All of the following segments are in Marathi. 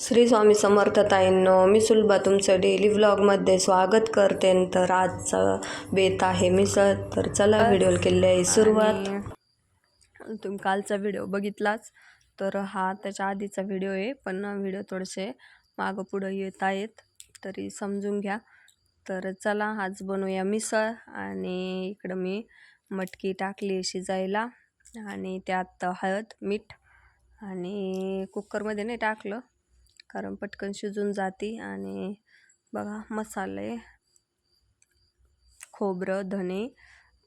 श्री स्वामी समर्थताईंनो मी सुलभा तुमचं डेली व्लॉगमध्ये स्वागत करते. तर आजचा बेत आहे मिसळ. तर चला व्हिडिओ केली आहे सुरुवात. तुम्ही कालचा व्हिडिओ बघितलाच. तर हा त्याच्या आधीचा व्हिडिओ आहे पण व्हिडिओ थोडेसे मागं पुढं येत आहेत. तरी समजून घ्या. तर चला आज बनवूया मिसळ. आणि इकडं मी मटकी टाकली शिजायला. आणि त्यात हळद मीठ आणि कुकरमध्ये नाही टाकलं. कारण पटकन शिजून जाते आणि बघा मसाले खोबरं धने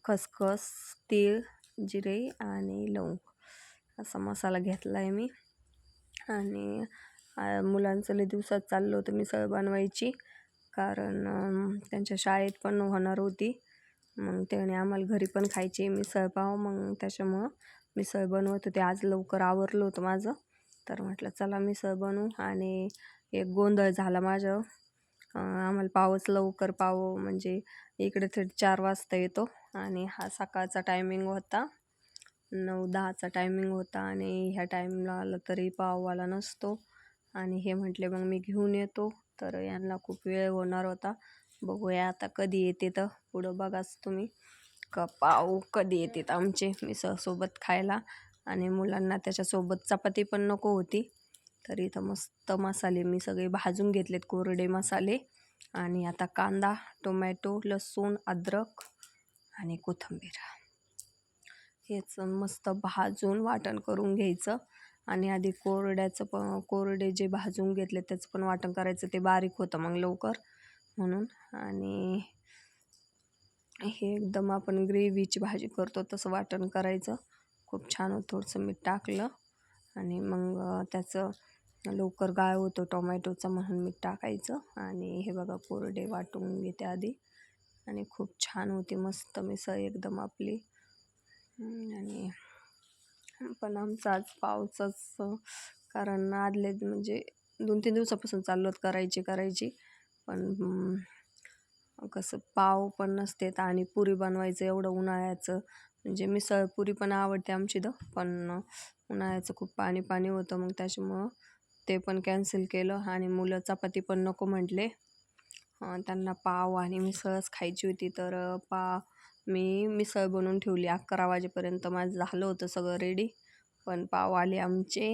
खसखस तीळ जिरे आणि लवंग. असा मसाला घेतला आहे मी. आणि मुलांचं लय दिवसात चाललं होतं मिसळ बनवायची. कारण त्यांच्या शाळेत पण होणार होती. मग त्याने आम्हाला घरी पण खायची. मिसळ पाव मग त्याच्यामुळं मिसळ बनवत होते. आज लवकर आवरलं होतं माझं. तर म्हटलं चला मिसळ बनवू. आणि एक गोंधळ झाला माझं आम्हाला पावच लवकर पाव म्हणजे इकडे थेट चार वाजता येतो. आणि हा सकाळचा टायमिंग होता. नऊ दहाचा टायमिंग होता आणि ह्या टायमिंगला आलं तरी पाववाला नसतो. आणि हे म्हटले मग मी घेऊन येतो. तर यांना खूप वेळ होणार होता. बघूया आता कधी येते तर. पुढं बघाच तुम्ही. का पाव कधी येतात आमचे मिसळसोबत खायला? आणि मुलांना त्याच्यासोबत चपाती पण नको होती. तर इथं मस्त मसाले मी सगळे भाजून घेतलेत कोरडे मसाले. आणि आता कांदा टोमॅटो लसूण अद्रक आणि कोथिंबीर. हेच मस्त भाजून वाटण करून घ्यायचं. आणि आधी कोरड्याचं पण कोरडे जे भाजून घेतले त्याचं पण वाटण करायचं ते बारीक होतं मग लवकर म्हणून. आणि हे एकदम आपण ग्रेव्हीची भाजी करतो तसं वाटण करायचं. खूप छान होतं थोडंसं मीठ टाकलं आणि मग त्याचं लवकर गाळ होतो. टोमॅटोचं म्हणून मीठ टाकायचं आणि हे बघा कोरडे वाटून घेते आधी. आणि खूप छान होती मस्त मिसळ एकदम आपली. आणि पण आमचा आज पावसाच कारण आदले म्हणजे दोन तीन दिवसापासून चाललो करायची करायची. पण कसं पाव पण नसते आणि पुरी बनवायचं एवढं उन्हाळ्याचं. म्हणजे मिसळपुरी पण आवडते आमची तर. पण उन्हाळ्याचं खूप पाणी पाणी होतं मग त्याच्यामुळं ते पण कॅन्सल केलं आणि मुलं चपाती पण नको म्हटले. त्यांना पाव आणि मिसळच खायची होती तर पा मी मिसळ बनवून ठेवली. अकरा वाजेपर्यंत माझं झालं होतं सगळं रेडी पण पाव आले आमचे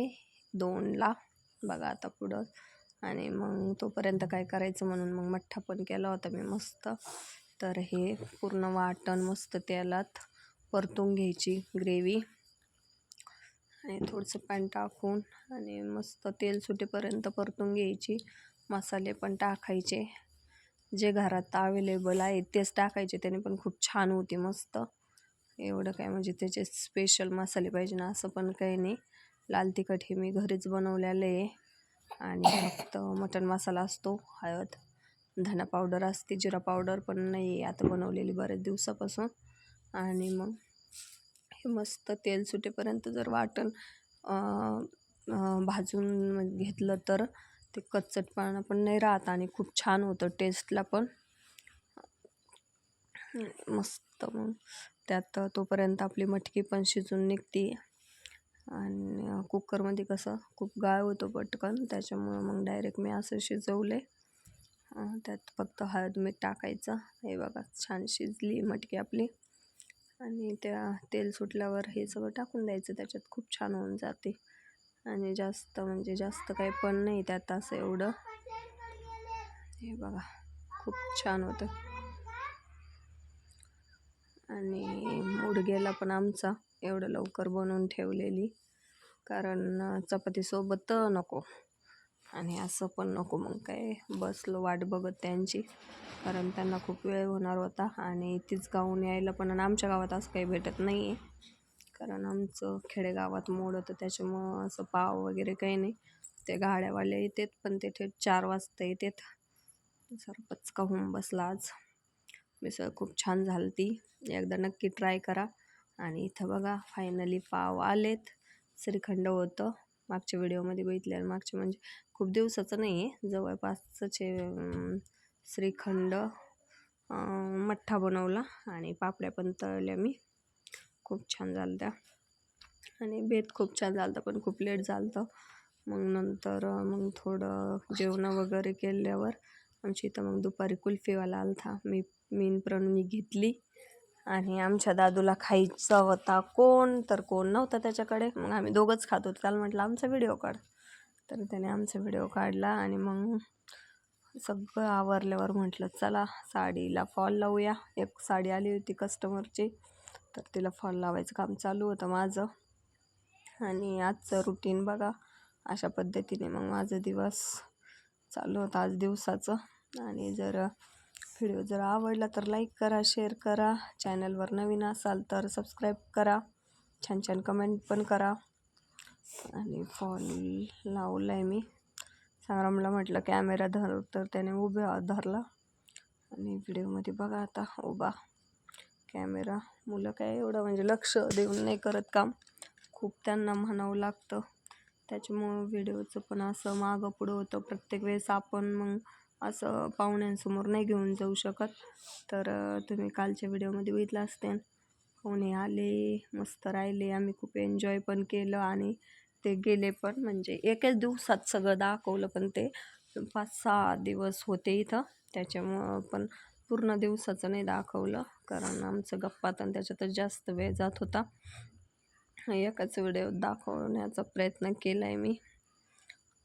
दोनला. बघा आता पुढं. आणि मग तोपर्यंत काय करायचं म्हणून मग मठ्ठा पण केला होता मी मस्त. तर हे पूर्ण वाटण मस्त तेलात परतून घ्यायची ग्रेव्ही आणि थोडंसं पाणी टाकून आणि मस्त तेल सुटेपर्यंत परतून घ्यायची. मसाले पण टाकायचे. जे घरात अवेलेबल आहे तेच टाकायचे. त्याने पण खूप छान होती मस्त. एवढं काय म्हणजे त्याचे स्पेशल मसाले पाहिजे ना असं पण काही नाही. लाल तिखट हे मी घरीच बनवलेलं आहे. आणि फक्त मटण मसाला असतो हळद धना पावडर असते जिरा पावडर पण नाही आहे. आता बनवलेली बऱ्याच दिवसापासून. आणि मग हे मस्त तेल सुटेपर्यंत जर वाटण भाजून घेतलं तर ते कच्चटपणा पण नाही राहत आणि खूप छान होतं टेस्टला पण. मस्त मग त्यात तोपर्यंत आपली मटकी पण शिजून निघते. आणि कुकरमध्ये कसं खूप गाळ होतो पटकन त्याच्यामुळं मग डायरेक्ट मी असं शिजवले. त्यात फक्त हळद मीठ टाकायचं. हे बघा छान शिजली मटकी आपली. आणि त्या तेल सुटल्यावर हे सगळं टाकून द्यायचं त्याच्यात खूप छान होऊन जाते. आणि जास्त म्हणजे जास्त काही पण नाही त्यात असं एवढं. हे बघा खूप छान होतं. आणि मुडग्याला पण आमचा एवढं लवकर बनवून ठेवलेली कारण चपातीसोबत तर नको. आणि असं पण नको मग काय. बसलो वाट बघत त्यांची. कारण त्यांना खूप वेळ होणार होता आणि तीच गावून यायला पण आणि आमच्या गावात असं काही भेटत नाही आहे कारण आमचं खेडेगावात मोड होतं त्याच्यामुळं असं पाव वगैरे काही नाही. ते गाड्यावाले येतात पण ते थेट चार वाजता येतात. सर पचका होऊन बसला आज? मिसळ खूप छान झाली ती एकदा नक्की ट्राय करा. आणि इथं बघा फायनली पाव आलेत. श्रीखंड होतं. मागच्या व्हिडिओमध्ये बघितले मागचे म्हणजे खूप दिवसाचं नाही आहे जवळपासचे श्रीखंड मठ्ठा बनवला आणि पापड्या पण तळल्या मी. खूप छान झालं त्या आणि बेत खूप छान झालं पण खूप लेट झालं मग नंतर मग थोडं जेवणं वगैरे केल्यावर आमची इथं मग दुपारी कुल्फीवाला आलता. मी मीन प्रणवी घेतली. आणि आमच्या दादूला खायचा होता कोण तर कोण नव्हता त्याच्याकडे. मग आम्ही दोघंच खात होतो. त्याला म्हटलं आमचा व्हिडिओ काढ. तर त्याने आमचा व्हिडिओ काढला आणि मग सगळं आवरल्यावर म्हटलं चला साडीला फॉल लावूया. एक साडी आली होती कस्टमरची तर तिला फॉल लावायचं काम चालू होतं माझं. आणि आजचं रुटीन बघा अशा पद्धतीने मग माझं दिवस चालू होतं आज दिवसाचं. आणि जर व्हिडिओ जर आवडला तर लाईक करा शेअर करा. चॅनलवर नवीन असाल तर सबस्क्राईब करा. छान छान कमेंट पण करा. आणि फॉल लावला आहे मी. संग्रामला म्हटलं कॅमेरा धर तर त्याने उभ्या धरला. आणि व्हिडिओमध्ये बघा आता उभा. कॅमेरा मुलं काय एवढं म्हणजे लक्ष देऊन नाही करत काम. खूप त्यांना म्हणावं लागतं. त्याच्यामुळं व्हिडिओचं पण असं मागं पुढं होतं. प्रत्येक वेळेस आपण मग असं पाहुण्यांसमोर नाही घेऊन जाऊ शकत. तर तुम्ही कालच्या व्हिडिओमध्ये बघितलं असते. पाहुणे आले मस्त राहिले. आम्ही खूप एन्जॉय पण केलं आणि ते गेले पण. म्हणजे एकाच दिवसात सगळं दाखवलं पण ते. पाच सहा दिवस होते इथं. त्याच्यामुळं पण पूर्ण दिवसाचं नाही दाखवलं. कारण आमचं गप्पात आणि त्याच्यातच जास्त वेळ जात होता. एकाच व्हिडिओ दाखवण्याचा प्रयत्न केला आहे मी.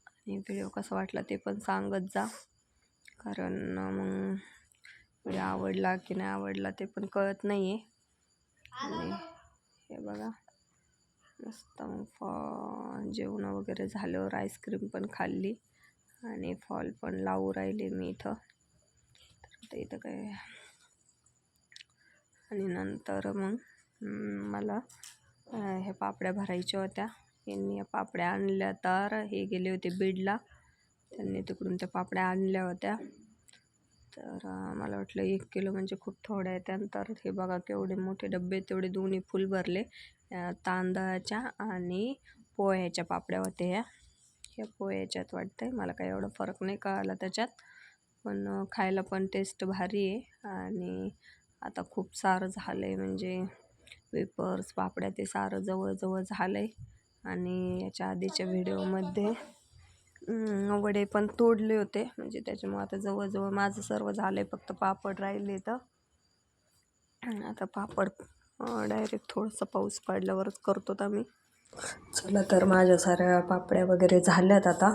आणि व्हिडिओ कसा वाटला ते पण सांगत जा. कारण मग व्हिडिओ आवडला की नाही आवडला ते पण कळत नाही आहे हे बघा मस्त मग फॉ जेवणं वगैरे झाल्यावर आईस्क्रीम पण खाल्ली आणि फॉल पण लावू राहिले मी इथं. तर इथं काय? आणि नंतर मग मला ह्या पापड्या भरायच्या होत्या. यांनी या पापड्या आणल्या तर हे गेले होते बीडला. त्यांनी तिकडून त्या पापड्या आणल्या होत्या. तर मला वाटलं एक किलो म्हणजे खूप थोड्या आहे त्यानंतर. हे बघा केवढे मोठे डबे तेवढे दोन्ही फुल भरले. तांदळाच्या आणि पोह्याच्या पापड्या होत्या ह्या ह्या पोह्याच्यात वाटतं आहे मला काही एवढा फरक नाही कळाला त्याच्यात. पण खायला पण टेस्ट भारी आहे. आणि आता खूप सारं झालं आहे म्हणजे वेपर्स पापड्या ते सारं जवळजवळ झालं आहे आणि याच्या आधीच्या व्हिडिओमध्ये वडे पण तोडले होते. म्हणजे त्याच्यामुळे आता जवळजवळ माझं सर्व झालं आहे फक्त पापड राहिले तर आता पापड डायरेक्ट थोडंसं पाऊस पडल्यावरच करतो आम्ही चला तर माझ्या साऱ्या पापड्या वगैरे झाल्यात आता.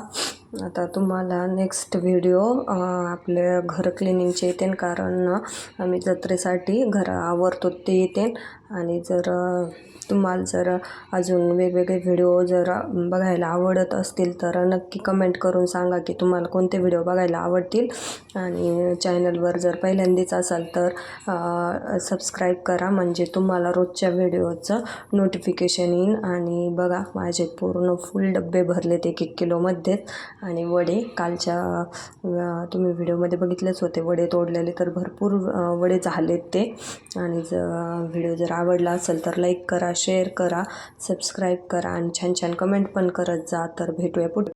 आता तुम्हाला नेक्स्ट व्हिडिओ आपल्या घर क्लिनिंगचे येते कारण आम्ही जत्रेसाठी घर आवरतो ते येते आणि जर तुम्हाला जर अजून वेगवेगळे व्हिडिओ जर बघायला आवडत असतील तर नक्की कमेंट करून सांगा की तुम्हाला कोणते व्हिडिओ बघायला आवडतील. आणि चॅनलवर जर पहिल्यांदाच असाल तर सबस्क्राईब करा. म्हणजे तुम्हाला रोजच्या व्हिडिओचं नोटिफिकेशन येईन. आणि बघा माझे पूर्ण फुल डबे भरलेत एक एक किलोमध्येच आणि वडे कालच्या तुम्ही व्हिडिओमध्ये बघितलेच होते. वडे तोडलेले तर भरपूर वडे झालेत ते. आणि ज व्हिडिओ जर आवडला असेल तर लाईक करा शेअर करा सबस्क्राईब करा आणि छान छान कमेंट पण करत जा. तर भेटूया पुढे